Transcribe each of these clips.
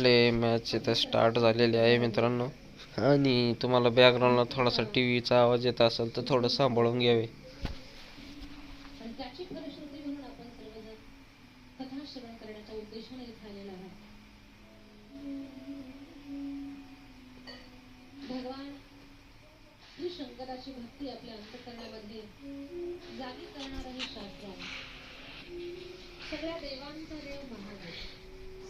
आपले मॅच इथं स्टार्ट झालेले आहे मित्रांनो. आणि तुम्हाला बॅकग्राऊंडला थोडासा टी व्हीचा आवाज येत असेल तर थोडं सांभाळून घ्यावे. भगवान श्री शंकराची भक्ती आपल्या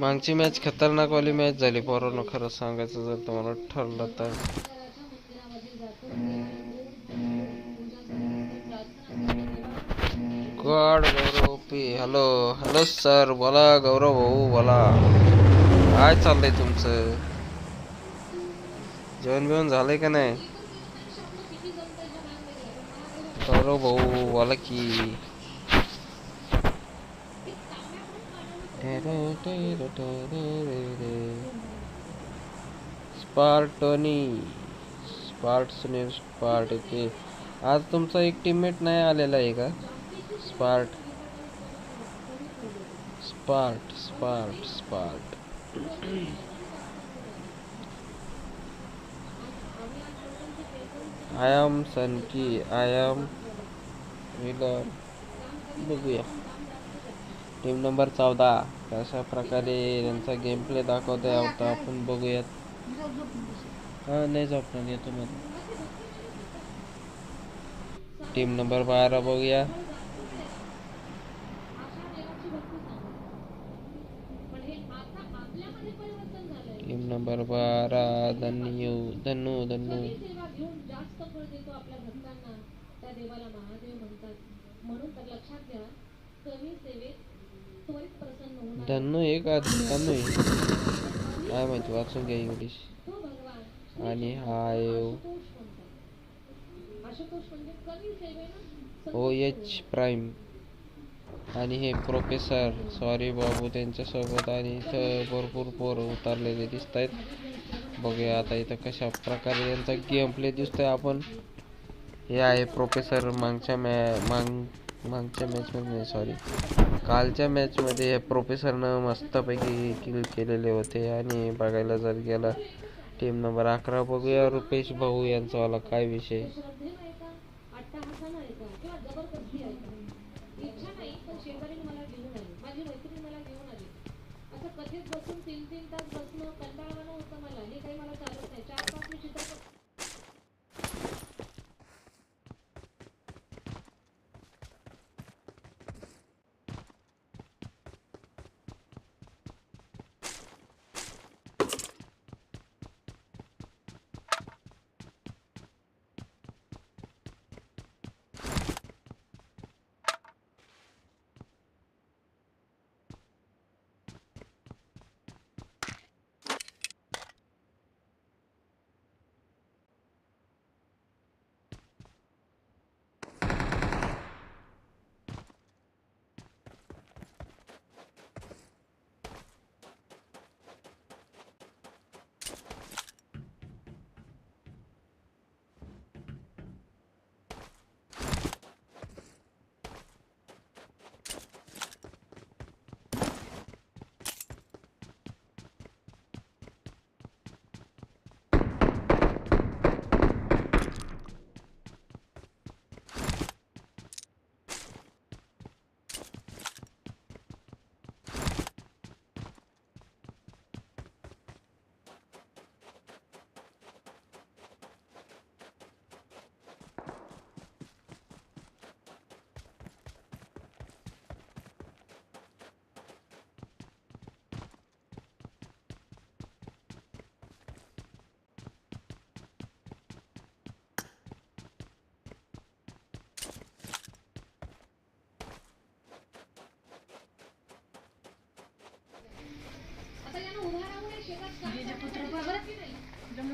मागची मॅच खतरनाक वाली मॅच झाली पोरांनो खरं सांगायचं जर तुम्हाला ठरलं तर god Gaurav P hello hello sir बोला गौरव भाऊ बोला. काय चाललंय तुमचं? जेवण बिवण झालंय का नाही? गौरव भाऊ बोला की. स्पार्टोनी स्पार्टसने स्पार्ट ते आज तुमचा एक टीममेट नाही आलेला आहे का? स्पार्ट स्पार्ट स्पार्ट स्पार्ट आय एम सनकी आय एम विलर बघूया. टीम नंबर चौदा. कशा प्रकारे यांचा गेम प्ले दाखवतोय. आता आपण बघूयात. हा नाही झोपणार येतो मध्ये टीम नंबर बारा बघूया. टीम नंबर बारा धन्यू धन्नू धन्नू. म्हणून तर लक्षात घ्या कमी सेवेत धन्नू एक धन्नू आहे काय माहिती वाचून घ्या इंग्लिश. आणि हा आहे ओ. H prime. आणि हे प्रोफेसर सॉरी बाबू त्यांच्यासोबत आणि इथं भरपूर पोरं उतरलेले दिसत आहेत बघूया आता इथं कशा प्रकारे यांचा गेम प्ले दिसतोय आपण. हे आहे प्रोफेसर मागच्या मॅ माग मागच्या मॅचमध्ये सॉरी कालच्या मॅचमध्ये प्रोफेसरनं मस्तपैकी किल केलेले होते आणि बघायला जर गेला टीम नंबर अकरा बघूया रुपेश भाऊ यांचावाला काय विषय?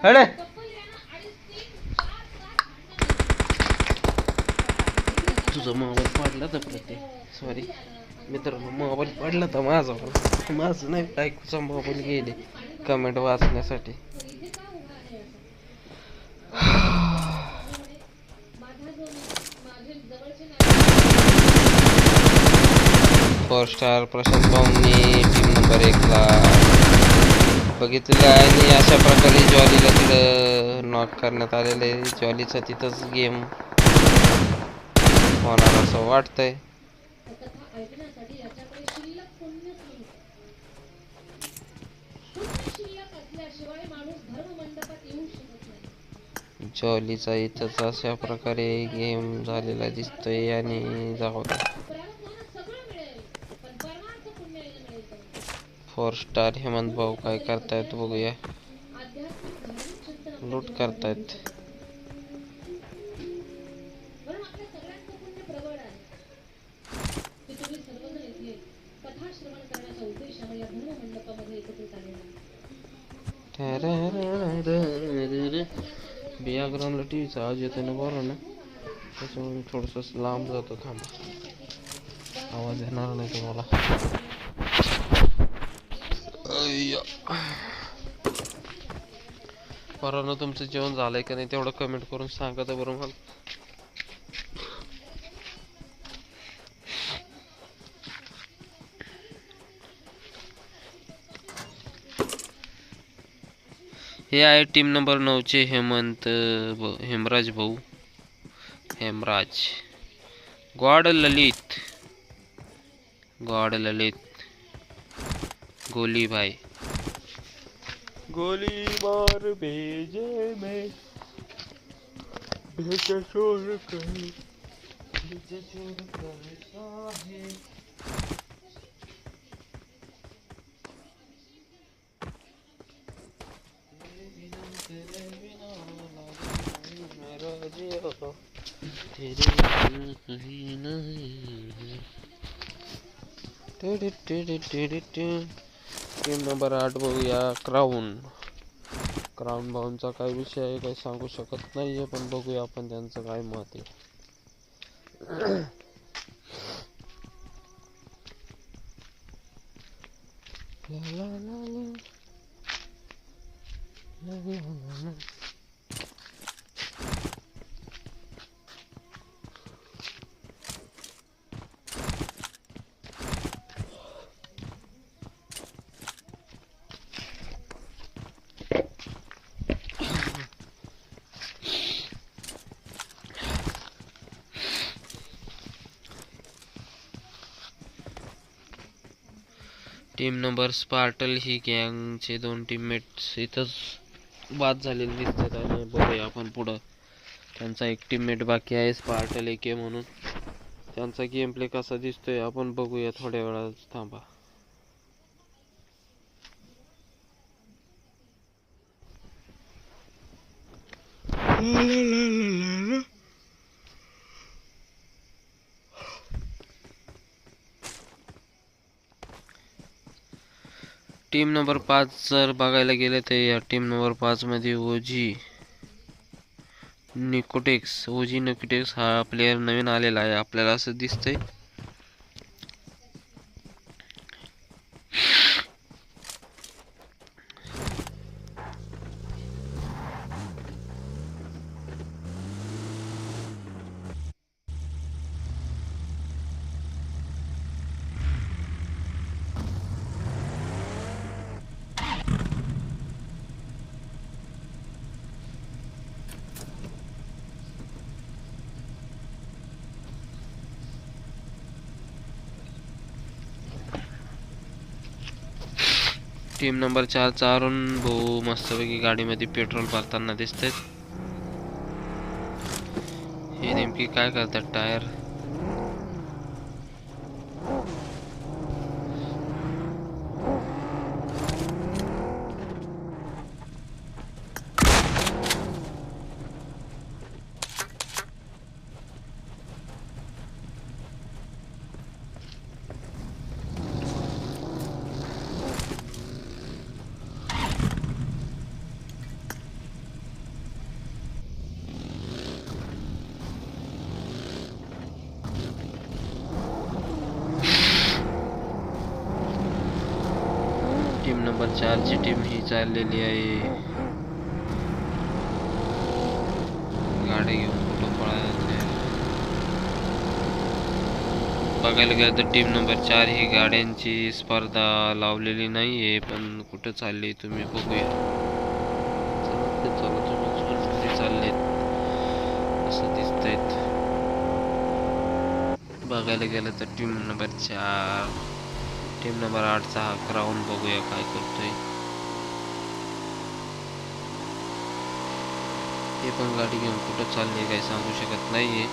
अरे तुझा मोबाईल पडला तर ते सॉरी मित्रांनो मोबाईल पडला तर माझा माझं नाही बायकोचा मोबाईल गेले. कमेंट वाचण्यासाठी. फोर स्टार प्रशांत भाऊंनी टीम नंबर एकला बघितलेलं आहे आणि अशा प्रकारे जॉलीला तिथं नॉक करण्यात आलेलं आहे. जॉलीचा तिथंच गेम होणार असं वाटतंय. जॉलीचा इथंच अशा प्रकारे गेम झालेला दिसतोय आणि जाऊ फोर स्टार हेमंत भाऊ काय करतायत बघूया आध्यात्मिक धार्मिक चिंतन लूट करतायत म्हणून आपल्या सगळ्यांचं पुण्य प्रबळ आहे की तुम्ही सर्वजण इथे कथा श्रवण करण्याच्या उद्देशाने या धर्ममंडपामध्ये एकत्रित आलेला बिया ग्राउंडला टी व्हीचा आवाज येतो ना बरं ना त्याच्यामुळे थोडस लांब जातो थांबा आवाज येणार नाही तुम्हाला अय्या. पोरांनो तुमचं जेवण झालंय का नाही तेवढं कमेंट करून सांगा तर बरं मला. हे आहे टीम नंबर नऊचे हेमंत भ- हेमराज भाऊ. हेमराज. गॉड ललित. गॉड ललित. गोली भाई गोली मार भेजे में। भेजा छोड़ कर भेजा छोड़ कर साहे तेरे बिना लागे मेरा जिया तेरे बिना कहीं नहीं टिडी टिडी टिडी टी. टीम नंबर आठ बघूया क्राऊन क्राऊन भाऊंचा काय विषय आहे काही सांगू शकत नाही आहे पण बघूया आपण त्यांचं काय मत आहे ला ला ला ला. ला ला ला ला. टीम नंबर स्पार्टल ही गँगचे दोन टीममेट्स इथंच बाद झालेले दिसतात आणि बघूया आपण पुढं. त्यांचा एक टीममेट बाकी आहे स्पार्टल एके म्हणून. त्यांचा गेम प्ले कसा दिसतोय आपण बघूया थोड्या वेळात. थांबा. टीम नंबर पाच जर बघायला गेले तर या टीम नंबर पाच मध्ये ओजी निकोटेक्स ओजी निकोटेक्स हा प्लेअर नवीन आलेला आहे. आपल्याला असं दिसतंय. टीम नंबर चार चारून भाऊ मस्तपैकी गाडीमध्ये पेट्रोल भरताना दिसतात हे नेमकी काय करतात टायर? टीम ही चाललेली आहे. गाडी घेऊन कुठं पळायचे बघायला गेलं तर टीम नंबर चार ही गाड्यांची स्पर्धा लावलेली नाही आहे पण कुठं चालली तुम्ही बघूया. चला तुम्ही स्पर्धेत चाललेत असं आहेत बघायला गेलं तर टीम नंबर चार. टीम नंबर आठचा हा क्राऊन बघूया काय करतोय हे पण गाडी घेऊन कुठं चालली काही सांगू शकत नाहीये.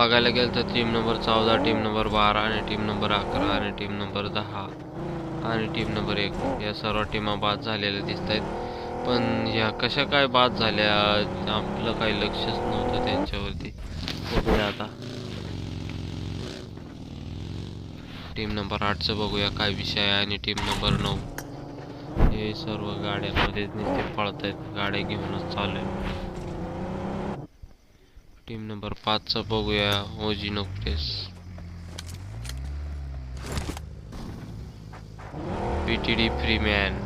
बघायला गेलं तर टीम नंबर चौदा टीम नंबर बारा आणि टीम नंबर अकरा आणि टीम नंबर दहा आणि टीम नंबर एक. या सर्व टीमा बाद झालेल्या दिसत आहेत पण या कशा काय बाद झाल्या आपलं काही लक्षच नव्हतं त्यांच्यावरती. बघूया आता. टीम नंबर आठचं बघूया काय विषय आहे आणि टीम नंबर नऊ. हे सर्व गाड्यांमध्ये निश्चित पळत आहेत गाड्या घेऊनच चालू आहे टीम नंबर पाचचं बघूया OG नोकटेस P T D free man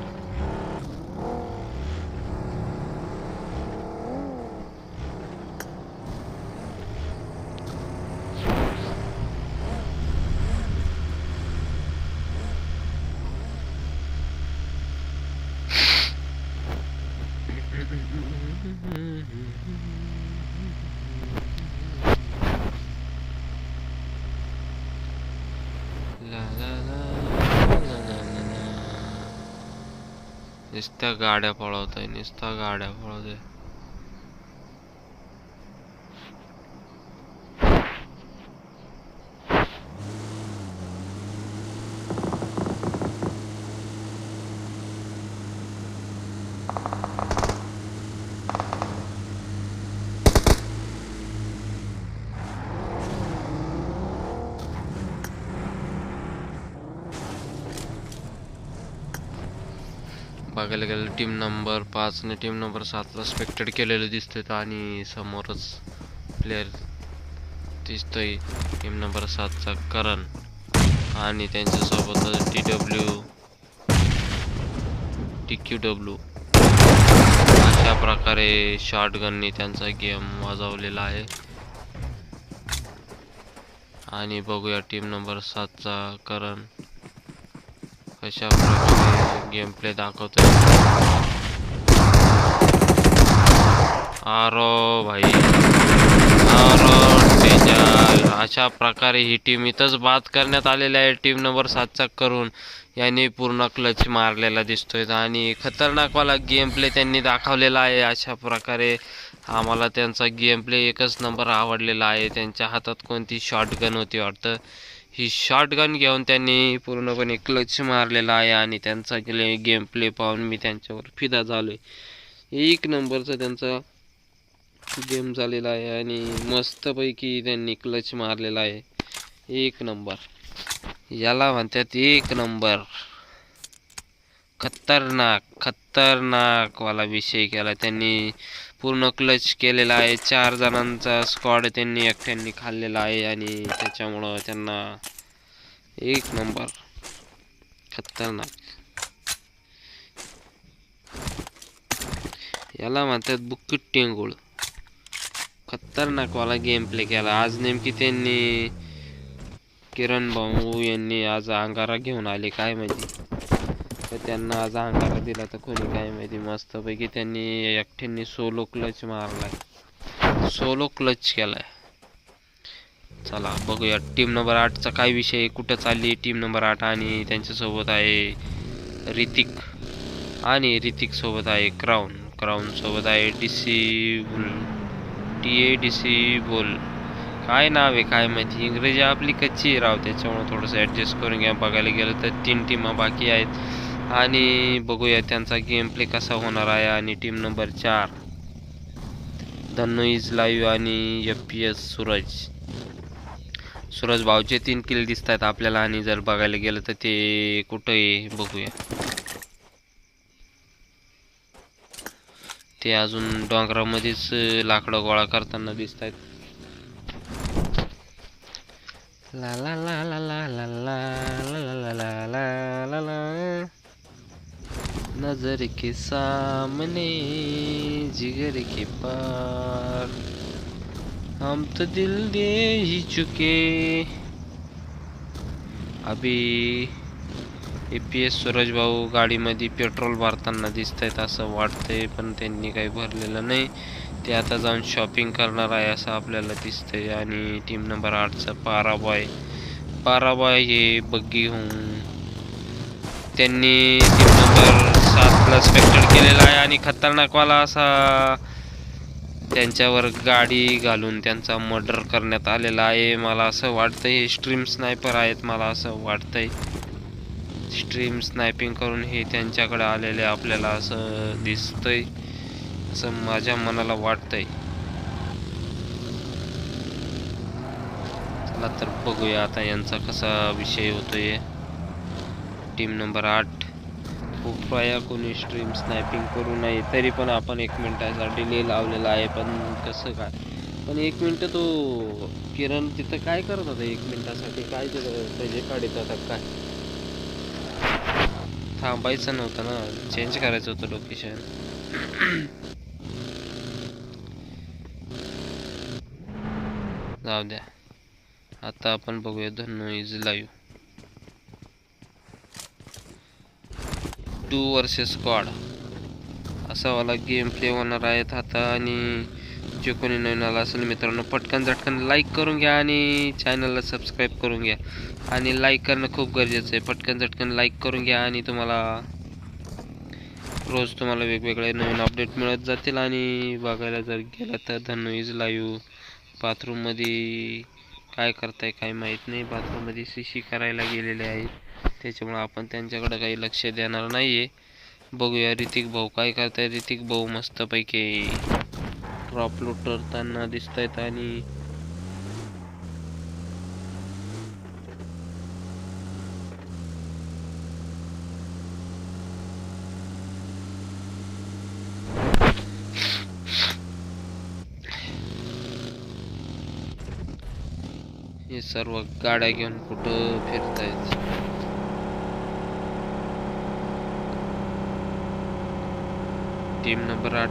ला ला ला ला ला ला. नुसत्या गाड्या पळवत आहे नुसत्या गाड्या पळवत आहे बघायला गेलं टीम नंबर पाच आणि टीम नंबर सातला स्पेक्टेड केलेलं दिसतंय आणि समोरच प्लेअर दिसतोय टीम नंबर सातचा करण. आणि त्यांच्यासोबत T W T Q W अशा प्रकारे शॉर्ट त्यांचा गेम वाजवलेला आहे. आणि बघूया टीम नंबर सातचा करण. कशा प्रकारे गेम प्ले दाखवतोय. आरो भाई. आरो डेंजर अशा प्रकारे ही टीम इथंच बाद करण्यात आलेली आहे. टीम नंबर सातचा करून यांनी पूर्ण क्लच मारलेला दिसतोय. आणि खतरनाकवाला गेम प्ले त्यांनी दाखवलेला आहे. अशा प्रकारे आम्हाला त्यांचा गेम प्ले एकच नंबर आवडलेला आहे. त्यांच्या हातात कोणती शॉर्ट गन होती वाटतं? ही शॉटगन घेऊन त्यांनी पूर्णपणे क्लच मारलेला आहे आणि त्यांचा गेम प्ले पाहून मी त्यांच्यावर फिदा झालोय. एक नंबरचा त्यांचा गेम झालेला आहे आणि मस्तपैकी त्यांनी क्लच मारलेला आहे. एक नंबर. याला म्हणतात एक नंबर. खतरनाक खतरनाकवाला विषय केला त्यांनी. पूर्ण क्लच केलेला आहे. चार जणांचा स्क्वॉड त्यांनी एकट्यांनी खाल्लेला आहे आणि त्याच्यामुळं त्यांना एक नंबर खतरनाक. याला म्हणतात बुक्कीट टेंगुळ. खतरनाकवाला गेम प्ले केला. आज नेमकी त्यांनी किरण भाऊ यांनी आज अंगारा घेऊन आले. काय माहिती? तर त्यांना आज अंगारा दिला तर कोणी काय माहिती मस्तपैकी त्यांनी एकट्यांनी सोलो क्लच मारलाय. सोलो क्लच केलाय. चला बघूया. टीम नंबर आठचा काय विषय आहे, कुठं चालली टीम नंबर आठ? आणि त्यांच्यासोबत आहे रितिक. आणि ऋतिक सोबत आहे क्राऊन. क्राऊन सोबत आहे D C T A D C बोल. काय नाव आहे काय माहिती? इंग्रजी आपली कच्ची राव. त्याच्यामुळे थोडंसं ॲडजस्ट करून घ्या. बघायला गेलं तर तीन टीमा बाकी आहेत. आणि बघूया त्यांचा गेम प्ले कसा होणार आहे आणि टीम नंबर चार धन्नो इज लाईव्ह आणि F P S Suraj Suraj भाऊचे तीन किल दिसत आहेत आपल्याला आणि जर बघायला गेलं तर ते कुठं आहे बघूया ते अजून डोंगरामध्येच लाकडं गोळा करताना दिसत आहेत ला ला ला ला ला ला ला ला ला ला ला ला ला नजर के सामने जिगर के पार। हम तो दिल दे ही चुके। अभी ए पी एस सूरज भाऊ गाडीमध्ये पेट्रोल भरताना दिसत आहेत असं वाटतंय पण त्यांनी काही भरलेलं नाही. ते आता जाऊन शॉपिंग करणार आहे असं आपल्याला दिसतंय. आणि टीम नंबर आठचा पाराबॉय पाराबॉय हे बग्गी होऊन त्यांनी टीम नंबर आपला स्पेक्टर केलेला आहे आणि खतरनाकवाला असा त्यांच्यावर गाडी घालून त्यांचा मर्डर करण्यात आलेला आहे. मला असं वाटतं हे स्ट्रीम स्नायपर आहेत मला असं वाटतंय. स्ट्रीम स्नायपिंग करून हे त्यांच्याकडे आलेले आपल्याला असं दिसतंय असं माझ्या मनाला वाटतंय. चला तर बघूया आता यांचा कसा विषय होतोय. टीम नंबर आठ. खूप कोणी स्ट्रीम स्नॅपिंग करू नये तरी पण आपण एक मिनटासाठी डिले लावलेला आहे पण कसं काय? पण एक मिनटं तो किरण तिथं काय करत होता? एक मिनिटासाठी काय तिथं त्याचे काढत होता काय? थांबायचं नव्हतं ना. चेंज करायचं होतं लोकेशन जाऊ द्या. आता आपण बघूया Dhanu is live two versus squad असा वाला गेम प्ले होणार आहेत आता आणि जे कोणी नवीन आला असेल मित्रांनो पटकन झटकन लाईक करून घ्या आणि चॅनलला सबस्क्राईब करून घ्या. आणि लाईक करणं खूप गरजेचं आहे. पटकन झटकन लाईक करून घ्या आणि तुम्हाला रोज तुम्हाला वेगवेगळे नवीन अपडेट मिळत जातील. आणि बघायला जर गेलं तर धनु इज लाईव्ह बाथरूममध्ये काय करताय काय माहीत नाही. बाथरूममध्ये सी सी करायला गेलेले आहेत. त्याच्यामुळं आपण त्यांच्याकडे काही लक्ष देणार नाही आहे बघूया ऋतिक भाऊ काय करताय? ऋतिक भाऊ मस्तपैकी ड्रॉप लुटरताना दिसत आहेत आणि हे सर्व गाड्या घेऊन कुठं फिरतायत? टीम नंबर आठ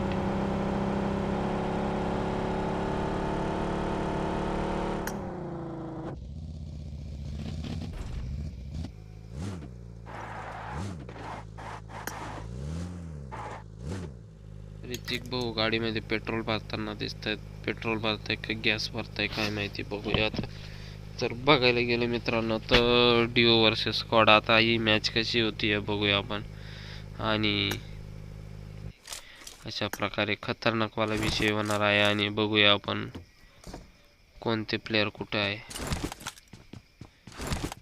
ऋतिक भाऊ गाडीमध्ये पेट्रोल भरताना दिसत आहेत पेट्रोल भरताय का गॅस भरताय काय माहिती बघूया आता तर बघायला गेलं मित्रांनो तर डिओ वर्सेस स्कॉड आता ही मॅच कशी होती आहे बघूया आपण. आणि अशा प्रकारे खतरनाकवाला विषय होणार आहे आणि बघूया आपण कोणते प्लेअर कुठे आहे.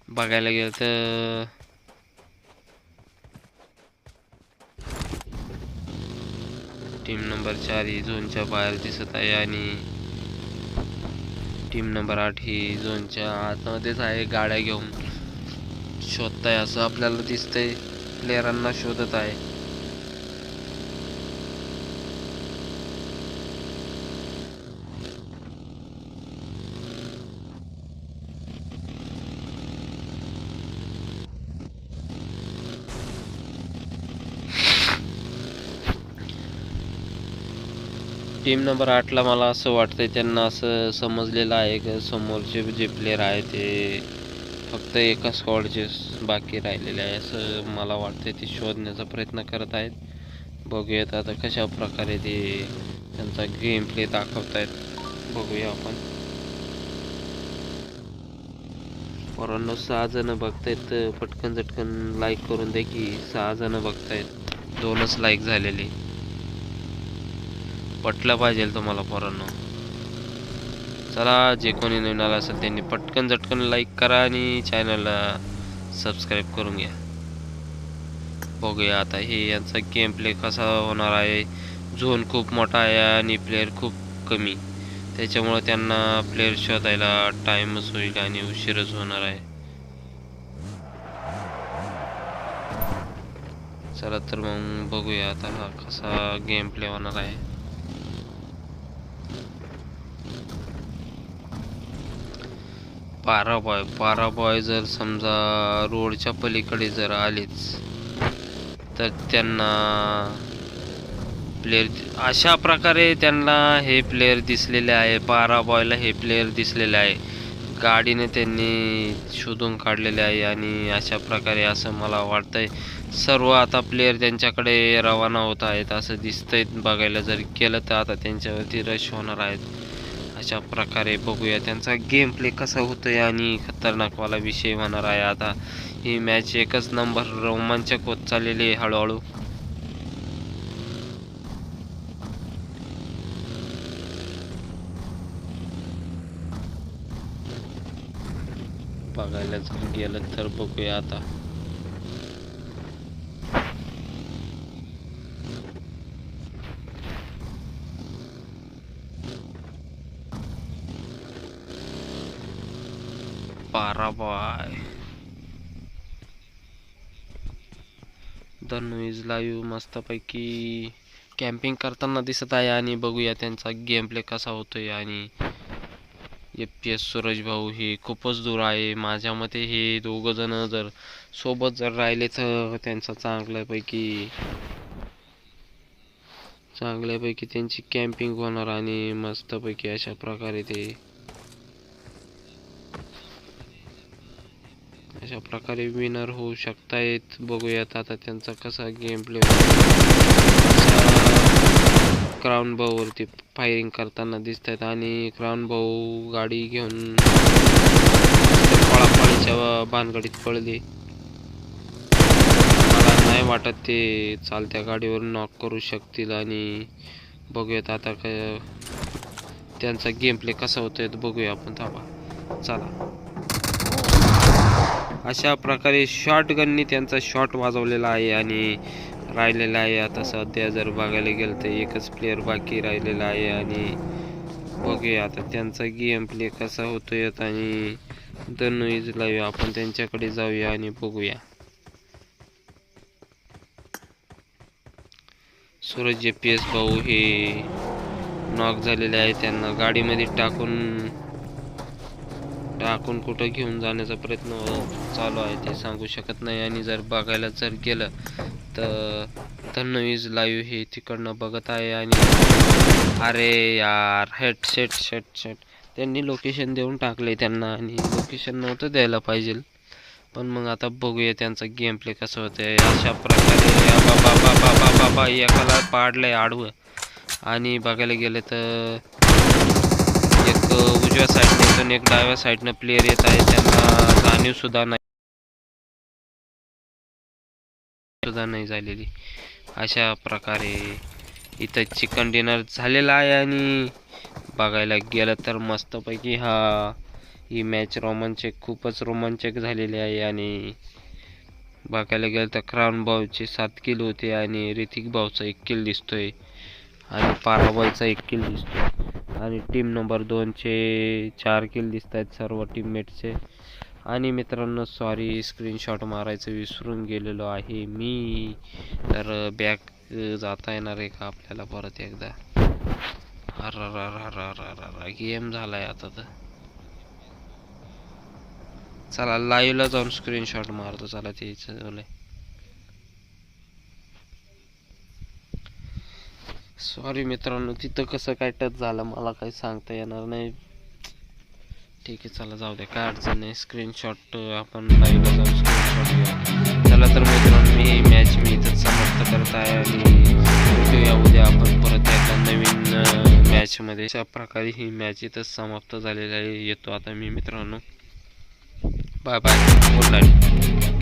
बघायला गेलं तर टीम नंबर चार ही झोनच्या बाहेर दिसत आहे आणि टीम नंबर आठ ही झोनच्या आतमध्येच आहे. गाड्या घेऊन शोधताय असं आपल्याला दिसतंय. प्लेयरांना शोधत आहे. टीम नंबर आठला मला असं वाटतंय त्यांना असं समजलेलं आहे की समोरचे जे प्लेयर आहे ते फक्त एका स्कॉडचे बाकी राहिलेले आहे असं मला वाटतंय. ते शोधण्याचा प्रयत्न करत आहेत. बघूयात आता कशा प्रकारे ते त्यांचा गेम प्ले दाखवतायत बघूया आपण. पोरांनो सहा जण बघतायत. तर पटकन झटकन लाईक करून द्या की सहा जण बघतायत. दोनच लाईक झालेली. पटलं पाहिजे तुम्हाला पोरांनो. चला जे कोणी नवीन आलं असेल त्यांनी पटकन झटकन लाईक करा आणि चॅनलला सबस्क्राईब करून घ्या. बघूया आता हे यांचा गेम प्ले कसा होणार आहे. झोन खूप मोठा आहे आणि प्लेअर खूप कमी. त्याच्यामुळं त्यांना प्लेअर शोधायला टाईमच होईल आणि उशीरच होणार आहे. चला तर मग बघूया आता हा कसा गेम प्ले होणार आहे. पारा बॉय पारा बॉय जर समजा रोडच्या पलीकडे जर आलेच तर त्यांना प्लेयर अशा प्रकारे त्यांना हे प्लेयर दिसलेले आहे पारा बॉयला हे प्लेयर दिसलेले आहे. गाडीने त्यांनी शोधून काढलेले आहे आणि अशा प्रकारे असं मला वाटतंय सर्व आता प्लेयर त्यांच्याकडे रवाना होत आहेत असं दिसतंय बघायला जर केलं तर आता त्यांच्यावरती रश होणार आहेत. अशा प्रकारे बघूया त्यांचा गेम प्ले कसा होतोय आणि खतरनाकवाला विषय होणार आहे आता. ही मॅच एकच नंबर रोमांचक होत चाललेली आहे हळूहळू. बघायला जर गेलं तर बघूया आता. बाय. धनु इज लाईव्ह मस्तपैकी कॅम्पिंग करताना दिसत आहे आणि बघूया त्यांचा गेम प्ले कसा होतोय आणि एफ पी एस सूरज भाऊ हे खूपच दूर आहे. माझ्या मते हे दोघं जण जर सोबत जर राहिले तर त्यांचा चांगल्यापैकी चांगल्यापैकी त्यांची कॅम्पिंग होणार आणि मस्तपैकी अशा प्रकारे ते अशा प्रकारे विनर होऊ शकतायत. बघूयात आता त्यांचा कसा गेम प्ले क्राऊन भाऊवरती फायरिंग करताना दिसत आहेत आणि क्राऊन भाऊ गाडी घेऊन पळापळीच्या भानगडीत पळली. मला नाही वाटत ते चालत्या गाडीवर नॉक करू शकतील आणि बघूयात आता त्यांचा गेम प्ले कसा होतोय बघूया आपण थांबा. चला. अशा प्रकारे शॉर्टगननी त्यांचा शॉट वाजवलेला आहे आणि राहिलेला आहे. आता सध्या जर बघायला गेलं तर एकच प्लेअर बाकी राहिलेला आहे आणि बघूया आता त्यांचा गेम प्ले कसा होतोय आणि धनु इज लावूया आपण त्यांच्याकडे जाऊया आणि बघूया. सूरज जे पी एस भाऊ हे नॉक झालेले आहे. त्यांना गाडीमध्ये टाकून टाकून कुठं घेऊन जाण्याचा प्रयत्न चालू आहे ते सांगू शकत नाही. आणि जर बघायला जर गेलं तर धन्नवीज लाईव्ह हे तिकडनं बघत आहे. आणि अरे यार हेट शेट शेट शेट त्यांनी लोकेशन देऊन टाकले त्यांना आणि लोकेशन नव्हतं द्यायला पाहिजे. पण मग आता बघूया त्यांचा गेम प्ले कसं होतं अशा प्रकारे बाबा बाबा बाबा बाबा एकाला पाडलंय आडवं. आणि बघायला गेलं तर एक उजव्या साईडने तर एक डाव्या साईडनं प्लेअर येत आहे. त्यांना जाणीव सुद्धा नाही. सुद्धा नाही झालेली. अशा प्रकारे इथं चिकन डिनर झालेला आहे आणि बघायला गेलं तर मस्तपैकी हा ही मॅच रोमांचक खूपच रोमांचक झालेली आहे आणि बघायला गेलं तर क्राऊन भाऊचे सात किल होते आणि ऋतिक भाऊचा एक किल दिसतोय आणि पाराबाईचा एक किल दिसतोय. आणि टीम नंबर दोनचे चार किल दिसत आहेत सर्व टीममेटचे आणि मित्रांनो सॉरी स्क्रीनशॉट मारायचं विसरून गेलेलो आहे मी. तर बॅक जाता येणार आहे का आपल्याला परत एकदा? अर गेम आहे आता तर. चला लाईव्हला जाऊन स्क्रीनशॉट मारतो. चला ते सॉरी मित्रांनो तिथं कसं काय टच झालं मला काही सांगता येणार नाही. ठीक आहे चला जाऊ द्या काय अडचण नाही. स्क्रीनशॉट आपण लाईव्ह जाऊ स्क्रीनशॉट घेऊ. चला तर मित्रांनो मी मॅच मी इथंच समाप्त करत आहे आणि भेटूया उद्या आपण परत एका नवीन मॅचमध्ये अशा प्रकारे ही मॅच इथंच समाप्त झालेली आहे. येतो आता मी मित्रांनो. Bye bye good night